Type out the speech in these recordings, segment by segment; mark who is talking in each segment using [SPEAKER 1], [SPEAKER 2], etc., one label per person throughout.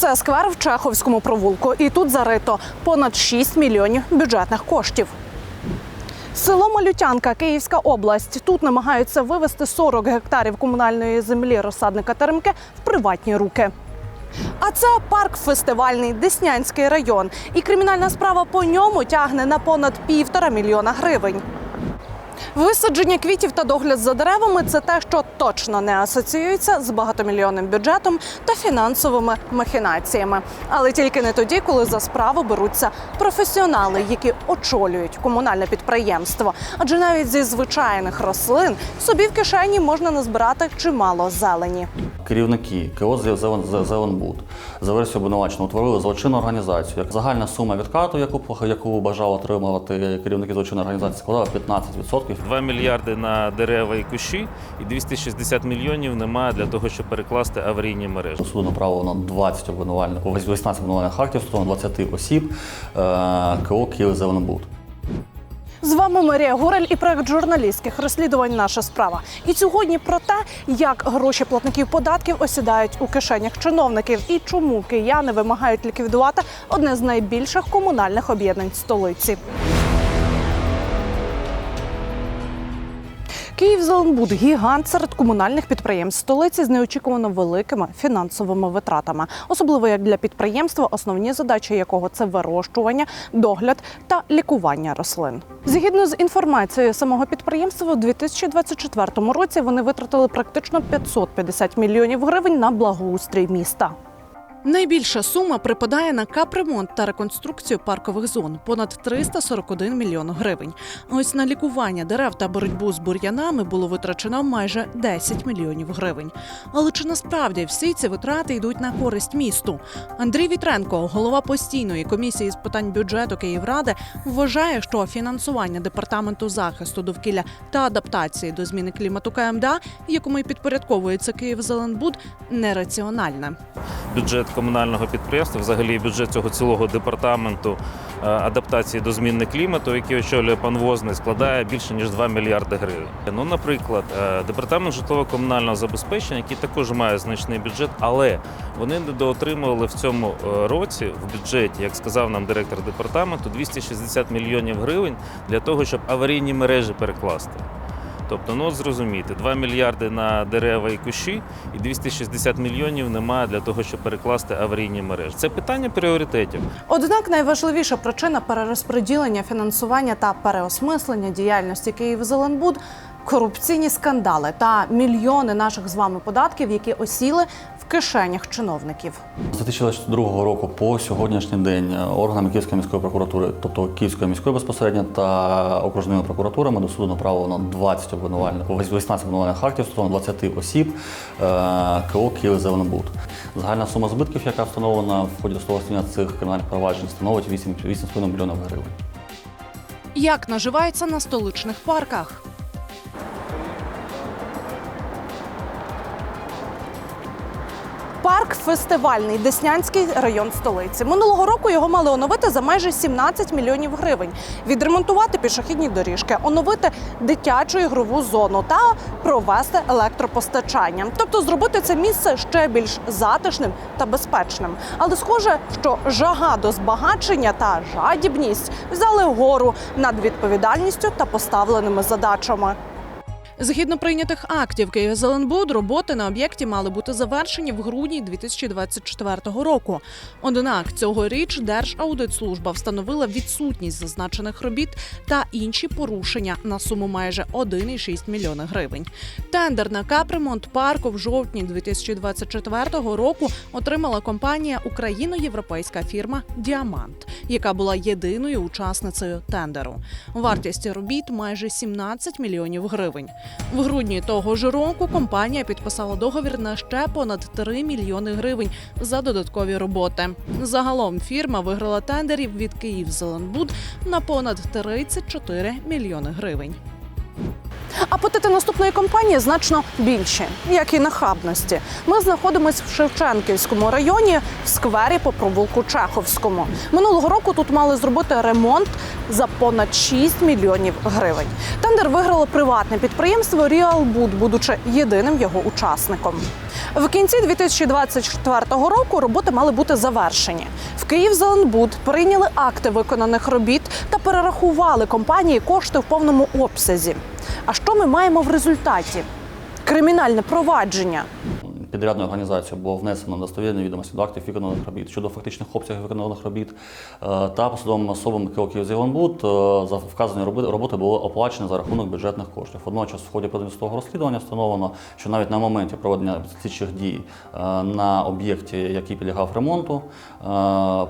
[SPEAKER 1] Це сквер в Чеховському провулку, і тут зарито понад 6 мільйонів бюджетних коштів. Село Малютянка, Київська область. Тут намагаються вивести 40 гектарів комунальної землі розсадника Теремки в приватні руки. А це парк фестивальний Деснянський район. І кримінальна справа по ньому тягне на понад півтора мільйона гривень. Висадження квітів та догляд за деревами це те, що точно не асоціюється з багатомільйонним бюджетом та фінансовими махінаціями. Але тільки не тоді, коли за справу беруться професіонали, які очолюють комунальне підприємство. Адже навіть зі звичайних рослин собі в кишені можна назбирати чимало зелені.
[SPEAKER 2] Керівники КО «Зелен- Зеленбуд за версією обвинувачення утворили злочинну організацію. Загальна сума відкату, яку яку бажав отримувати керівники злочинної організації, складала 15%.
[SPEAKER 3] 2 мільярди на дерева і кущі, і 260 мільйонів немає для того, щоб перекласти аварійні мережі.
[SPEAKER 2] Суду направлено 20 обвинувальних, 18 обвинувальних актів стосовно 20 осіб е, КО Київ Зеленбуд.
[SPEAKER 1] З вами Марія Горель і проект журналістських розслідувань Наша справа. І сьогодні про те, як гроші платників податків осідають у кишенях чиновників і чому кияни вимагають ліквідувати одне з найбільших комунальних об'єднань столиці. Київзеленбуд – гігант серед комунальних підприємств столиці з неочікувано великими фінансовими витратами, особливо як для підприємства, основні задачі якого це вирощування, догляд та лікування рослин. Згідно з інформацією самого підприємства, у 2024 році вони витратили практично 550 мільйонів гривень на благоустрій міста. Найбільша сума припадає на капремонт та реконструкцію паркових зон понад 341 мільйон гривень. Ось на лікування дерев та боротьбу з бур'янами було витрачено майже 10 мільйонів гривень. Але чи насправді всі ці витрати йдуть на користь місту? Андрій Вітренко, голова постійної комісії з питань бюджету Київради, вважає, що фінансування департаменту захисту довкілля та адаптації до зміни клімату КМДА, якому й підпорядковується Київзеленбуд, нераціональне.
[SPEAKER 3] Бюджет комунального підприємства, взагалі бюджет цього цілого департаменту е, адаптації до зміни клімату, який очолює пан Возний, складає більше ніж 2 мільярди гривень. Ну, наприклад, е, департамент житлово-комунального забезпечення, який також має значний бюджет, але вони недоотримували в цьому е, році в бюджеті, як сказав нам директор департаменту, 260 мільйонів гривень для того, щоб аварійні мережі перекласти. Тобто, ну зрозуміти, 2 мільярди на дерева і кущі, і 260 мільйонів немає для того, щоб перекласти аварійні мережі. Це питання пріоритетів.
[SPEAKER 1] Однак найважливіша причина перерозподілення фінансування та переосмислення діяльності Київзеленбуд – корупційні скандали та мільйони наших з вами податків, які осіли кишенях чиновників.
[SPEAKER 2] З 2022 року по сьогоднішній день е, органами Київської міської прокуратури, тобто Київської міської безпосередньо та окружними прокуратурами до суду направлено 20 обвинувальних, 18 обвинувальних актів стосовно 20 осіб е, КО Київ Зеленбуд. Загальна сума збитків, яка встановлена в ході досудового цих кримінальних проваджень, становить 8 8,5 мільйонів гривень.
[SPEAKER 1] Як наживається на столичних парках? Парк фестивальний Деснянський район столиці. Минулого року його мали оновити за майже 17 мільйонів гривень, відремонтувати пішохідні доріжки, оновити дитячу ігрову зону та провести електропостачання. Тобто зробити це місце ще більш затишним та безпечним. Але схоже, що жага до збагачення та жадібність взяли гору над відповідальністю та поставленими задачами. Згідно прийнятих актів Київзеленбуд, роботи на об'єкті мали бути завершені в грудні 2024 року. Однак цьогоріч Держаудитслужба встановила відсутність зазначених робіт та інші порушення на суму майже 1,6 мільйона гривень. Тендер на капремонт парку в жовтні 2024 року отримала компанія Україно-європейська фірма Діамант, яка була єдиною учасницею тендеру. Вартість робіт майже 17 мільйонів гривень. В грудні того ж року компанія підписала договір на ще понад 3 мільйони гривень за додаткові роботи. Загалом фірма виграла тендерів від Київзеленбуд на понад 34 мільйони гривень. Апетити наступної компанії значно більші, як і нахабності. Ми знаходимося в Шевченківському районі в сквері по провулку Чеховському. Минулого року тут мали зробити ремонт за понад 6 мільйонів гривень. Тендер виграло приватне підприємство Ріалбуд, будучи єдиним його учасником. В кінці 2024 року роботи мали бути завершені. В Київзеленбуд прийняли акти виконаних робіт та перерахували компанії кошти в повному обсязі. А що ми маємо в результаті? Кримінальне провадження.
[SPEAKER 2] Підрядною організацією було внесено достовірні відомості до актів виконаних робіт щодо фактичних обсягів виконаних робіт е, та посадовим особам КО «Київзеленбуд» е, за вказані роботи були оплачені за рахунок бюджетних коштів. Водночас, в ході проведеного розслідування встановлено, що навіть на моменті проведення слідчих дій е, на об'єкті, який підлягав ремонту,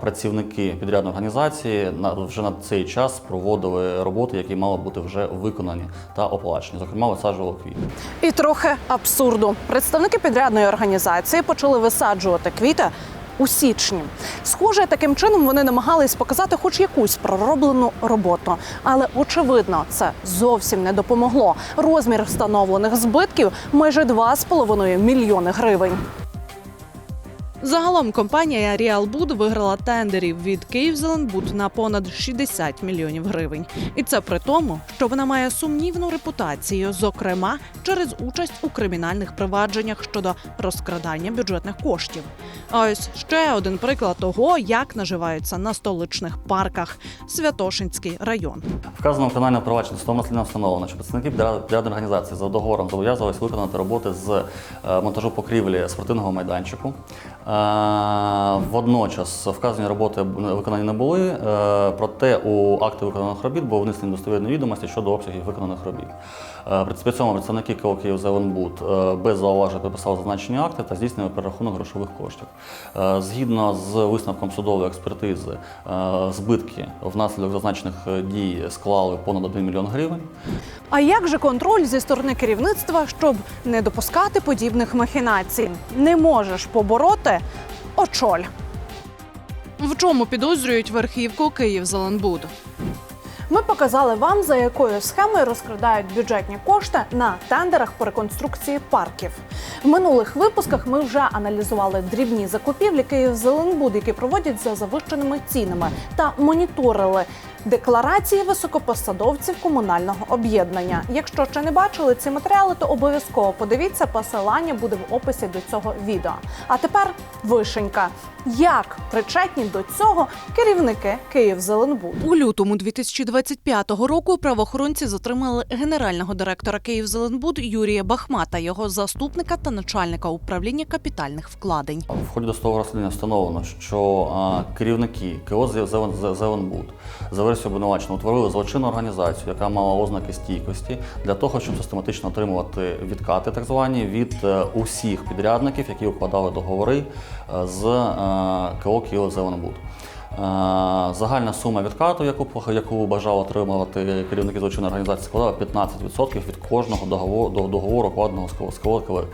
[SPEAKER 2] працівники підрядної організації вже на цей час проводили роботи, які мали бути вже виконані та оплачені. Зокрема, висаджували квіти.
[SPEAKER 1] І трохи абсурду. Представники підрядної організації почали висаджувати квіти у січні. Схоже, таким чином вони намагались показати хоч якусь пророблену роботу. Але очевидно, це зовсім не допомогло. Розмір встановлених збитків майже 2,5 мільйони гривень. Загалом компанія Ріалбуд виграла тендерів від Київзеленбуд на понад 60 мільйонів гривень. І це при тому, що вона має сумнівну репутацію, зокрема через участь у кримінальних провадженнях щодо розкрадання бюджетних коштів. А ось ще один приклад того, як наживаються на столичних парках Святошинський район.
[SPEAKER 2] Вказаному кримінальному провадженні стосовно слідно встановлено, що представники підрядної організації за договором зобов'язувалися виконати роботи з е, монтажу покрівлі спортивного майданчику. Е, Водночас вказані роботи виконані не були, е, проте у акти виконаних робіт було внесені достовірні відомості щодо обсягів виконаних робіт. Е, При цьому представники КО «Київзеленбуд» без зауважень підписали зазначені акти та здійснили перерахунок грошових коштів. Згідно з висновком судової експертизи, збитки внаслідок зазначених дій склали понад 1 мільйон гривень.
[SPEAKER 1] А як же контроль зі сторони керівництва, щоб не допускати подібних махінацій? Не можеш побороти очоль. В чому підозрюють верхівку Київзеленбуд? Ми показали вам, за якою схемою розкрадають бюджетні кошти на тендерах по реконструкції парків. В минулих випусках ми вже аналізували дрібні закупівлі Київзеленбуд, які проводять за завищеними цінами, та моніторили декларації високопосадовців комунального об'єднання. Якщо ще не бачили ці матеріали, то обов'язково подивіться. Посилання буде в описі до цього відео. А тепер вишенька. Як причетні до цього керівники Київзеленбуд? У лютому 2025 року правоохоронці затримали генерального директора Київзеленбуд Юрія Бахмата, його заступника та начальника управління капітальних вкладень.
[SPEAKER 2] В ході досудового розслідування встановлено, що керівники КО «Зелен- «Зеленбуд» за версією обвинувачення утворили злочинну організацію, яка мала ознаки стійкості для того, щоб систематично отримувати відкати, так звані, від е, усіх підрядників, які укладали договори е, з е, КО «Київ Зеленбуд». Е, Загальна сума відкату, яку, яку бажали отримувати керівники злочинної організації, складала 15% від кожного договору, до- договору укладеного з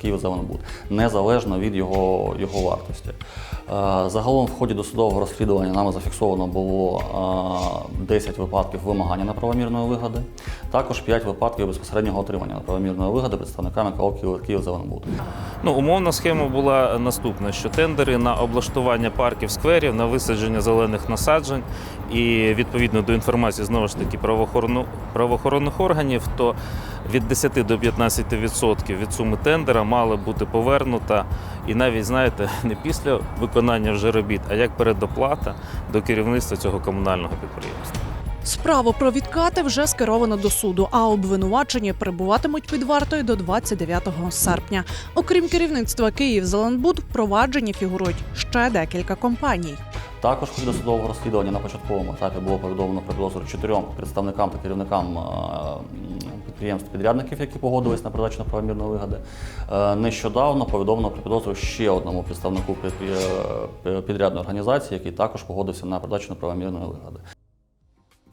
[SPEAKER 2] «Київзеленбуд», незалежно від його, його вартості. Е, Загалом в ході досудового розслідування нами зафіксовано було е, 10 випадків вимагання неправомірної вигоди, також 5 випадків безпосереднього отримання неправомірної вигоди представниками КО «Київ- «Київзеленбуд».
[SPEAKER 3] Ну, умовна схема була наступна: що тендери на облаштування парків скверів, на висадження зелених насаджень і відповідно до інформації знову ж таки правоохоронних органів, то від 10 до 15% від суми тендера мала бути повернута. І навіть знаєте, не після виконання вже робіт, а як передоплата до керівництва цього комунального підприємства.
[SPEAKER 1] Справу про відкати вже скеровано до суду, а обвинувачені перебуватимуть під вартою до 29 серпня. Окрім керівництва Київзеленбуд, в провадженні фігурують ще декілька компаній.
[SPEAKER 2] Також ході досудового розслідування на початковому етапі було повідомлено про підозру чотирьом представникам та керівникам е, підприємств підрядників, які погодились на передачу неправомірної вигоди. Е, Нещодавно повідомлено про підозру ще одному представнику е, підрядної організації, який також погодився на передачу неправомірної вигоди.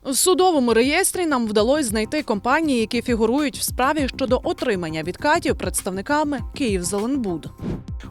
[SPEAKER 1] В судовому реєстрі нам вдалося знайти компанії, які фігурують в справі щодо отримання відкатів представниками Київзеленбуд.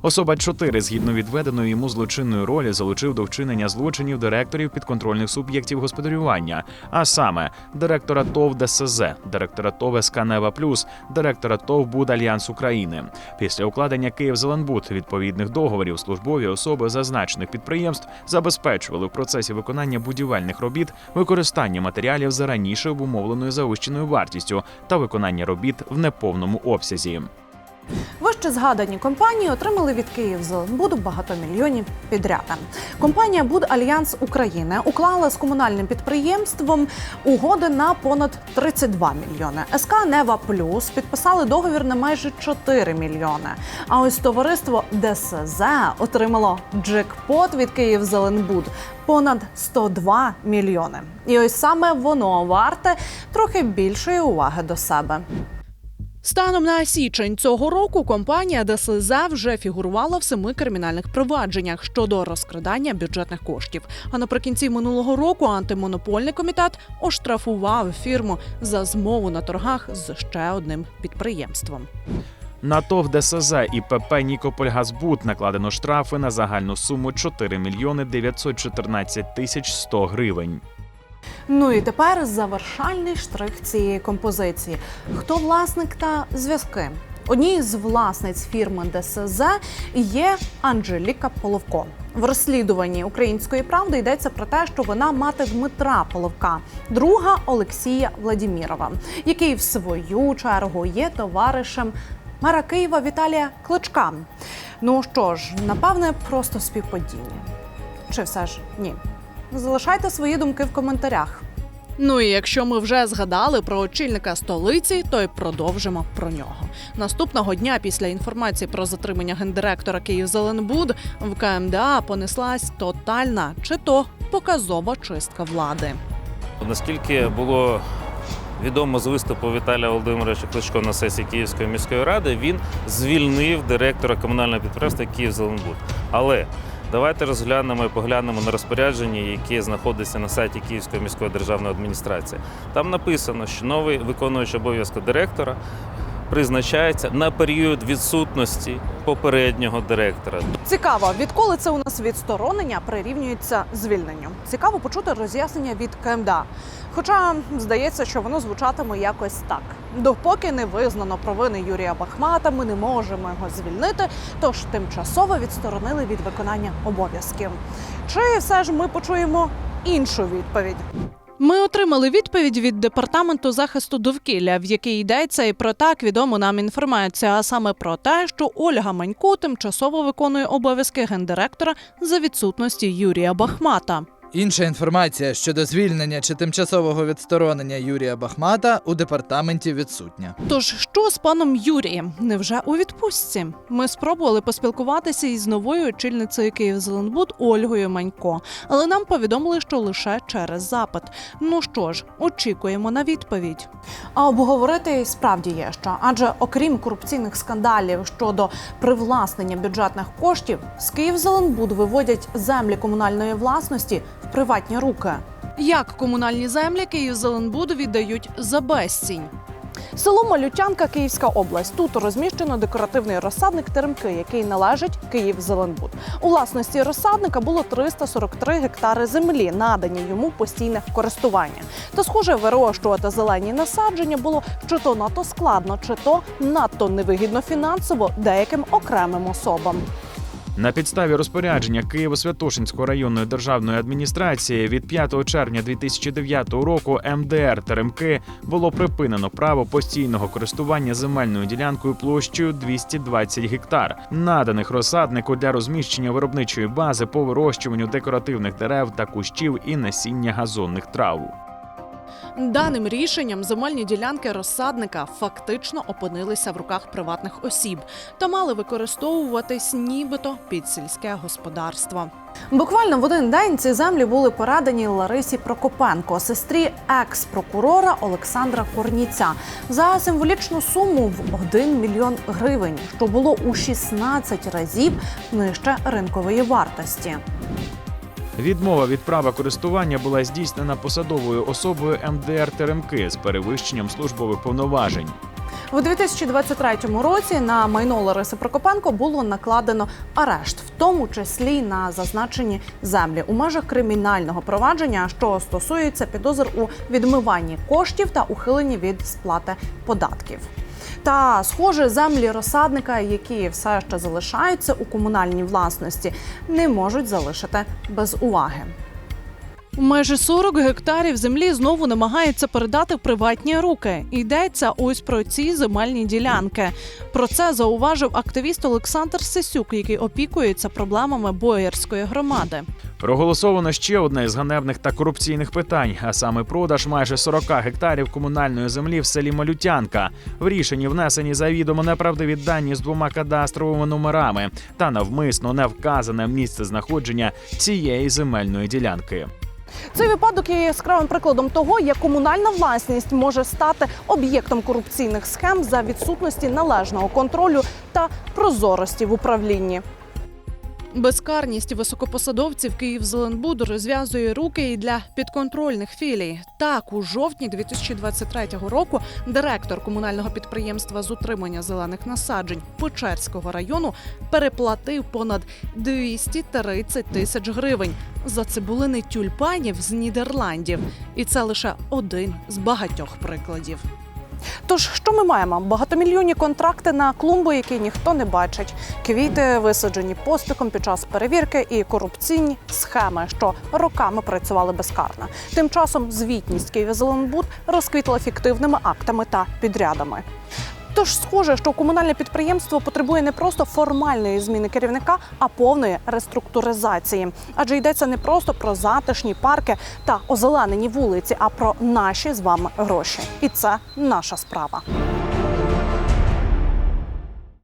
[SPEAKER 4] Особа 4 згідно відведеної йому злочинної ролі залучив до вчинення злочинів директорів підконтрольних суб'єктів господарювання, а саме директора ТОВ ДСЗ, директора ТОВ СК Нева Плюс, директора ТОВ Буд Альянс України. Після укладення Київзеленбуд відповідних договорів службові особи зазначених підприємств забезпечували в процесі виконання будівельних робіт використання матеріалів за раніше обумовленою завищеною вартістю та виконання робіт в неповному обсязі.
[SPEAKER 1] Вище згадані компанії отримали від Київзеленбуду багатомільйонні підряди. Компанія Буд Альянс України уклала з комунальним підприємством угоди на понад 32 мільйони. СК Нева Плюс підписали договір на майже 4 мільйони. А ось товариство ДСЗ отримало джекпот від Київзеленбуд понад 102 мільйони. І ось саме воно варте трохи більшої уваги до себе. Станом на січень цього року компанія ДСЗ вже фігурувала в семи кримінальних провадженнях щодо розкрадання бюджетних коштів. А наприкінці минулого року антимонопольний комітет оштрафував фірму за змову на торгах з ще одним підприємством.
[SPEAKER 4] На ТОВ ДСЗ і ПП Нікопольгазбуд накладено штрафи на загальну суму 4 мільйони 914 тисяч 100 гривень.
[SPEAKER 1] Ну і тепер завершальний штрих цієї композиції: хто власник та зв'язки. Однією з власниць фірми ДСЗ є Анжеліка Половко. В розслідуванні української правди йдеться про те, що вона мати Дмитра Половка, друга Олексія Владімірова, який в свою чергу є товаришем мера Києва Віталія Кличка. Ну що ж, напевне, просто співпадіння. Чи все ж ні? Залишайте свої думки в коментарях. Ну і якщо ми вже згадали про очільника столиці, то й продовжимо про нього. Наступного дня після інформації про затримання гендиректора Київзеленбуд в КМДА понеслась тотальна чи то показова чистка влади.
[SPEAKER 3] Наскільки було відомо з виступу Віталія Володимировича Кличко на сесії Київської міської ради, він звільнив директора комунального підприємства Київзеленбуд. Але давайте розглянемо і поглянемо на розпорядження, яке знаходиться на сайті Київської міської державної адміністрації. Там написано, що новий виконуючий обов'язки директора призначається на період відсутності попереднього директора.
[SPEAKER 1] Цікаво, відколи це у нас відсторонення прирівнюється звільненню. Цікаво почути роз'яснення від КМДА. Хоча здається, що воно звучатиме якось так: допоки не визнано провини Юрія Бахмата, ми не можемо його звільнити, тож тимчасово відсторонили від виконання обов'язків. Чи все ж ми почуємо іншу відповідь? Ми отримали відповідь від департаменту захисту довкілля, в якій йдеться і про так відому нам інформацію, а саме про те, що Ольга Манько тимчасово виконує обов'язки гендиректора за відсутності Юрія Бахмата.
[SPEAKER 5] Інша інформація щодо звільнення чи тимчасового відсторонення Юрія Бахмата у департаменті відсутня.
[SPEAKER 1] Тож що з паном Юрієм? Невже у відпустці? Ми спробували поспілкуватися із новою очільницею Київзеленбуд Ольгою Манько, але нам повідомили, що лише через запит. Ну що ж, очікуємо на відповідь. А обговорити справді є що, адже окрім корупційних скандалів щодо привласнення бюджетних коштів, з Київзеленбуд виводять землі комунальної власності в приватні руки. Як комунальні землі Київзеленбуд віддають за безцінь? Село Малютянка, Київська область. Тут розміщено декоративний розсадник теремки, який належить Київзеленбуд. У власності розсадника було 343 гектари землі, надані йому постійне користування. Та схоже, вирощувати зелені насадження було чи то надто складно, чи то надто невигідно фінансово деяким окремим особам.
[SPEAKER 4] На підставі розпорядження Києво-Святошинської районної державної адміністрації від 5 червня 2009 року МДР Теремки було припинено право постійного користування земельною ділянкою площею 220 гектар, наданих розсаднику для розміщення виробничої бази по вирощуванню декоративних дерев та кущів і насіння газонних трав.
[SPEAKER 1] Даним рішенням земельні ділянки розсадника фактично опинилися в руках приватних осіб та мали використовуватись нібито під сільське господарство. Буквально в один день ці землі були передані Ларисі Прокопенко, сестрі екс-прокурора Олександра Корніця, за символічну суму в 1 мільйон гривень, що було у 16 разів нижче ринкової вартості.
[SPEAKER 4] Відмова від права користування була здійснена посадовою особою МДР Теремки з перевищенням службових повноважень.
[SPEAKER 1] У 2023 році на майно Лариси Прокопенко було накладено арешт, в тому числі на зазначені землі у межах кримінального провадження, що стосується підозр у відмиванні коштів та ухиленні від сплати податків. Та схоже, землі розсадника, які все ще залишаються у комунальній власності, не можуть залишити без уваги. Майже 40 гектарів землі знову намагаються передати в приватні руки. Йдеться ось про ці земельні ділянки. Про це зауважив активіст Олександр Сисюк, який опікується проблемами боярської громади.
[SPEAKER 4] Проголосовано ще одне із ганебних та корупційних питань, а саме продаж майже 40 гектарів комунальної землі в селі Малютянка. В рішенні внесені завідомо неправдиві дані з двома кадастровими номерами та навмисно не вказане місце знаходження цієї земельної ділянки.
[SPEAKER 1] Цей випадок є яскравим прикладом того, як комунальна власність може стати об'єктом корупційних схем за відсутності належного контролю та прозорості в управлінні. Безкарність високопосадовців Київзеленбуд розв'язує руки і для підконтрольних філій. Так, у жовтні 2023 року директор комунального підприємства з утримання зелених насаджень Печерського району переплатив понад 230 тисяч гривень за цибулини тюльпанів з Нідерландів. І це лише один з багатьох прикладів. Тож, що ми маємо? Багатомільйонні контракти на клумби, які ніхто не бачить, квіти висаджені поспіхом під час перевірки і корупційні схеми, що роками працювали безкарно. Тим часом звітність Київзеленбуд розквітла фіктивними актами та підрядами. Тож схоже, що комунальне підприємство потребує не просто формальної зміни керівника, а повної реструктуризації. Адже йдеться не просто про затишні парки та озеленені вулиці, а про наші з вами гроші. І це наша справа.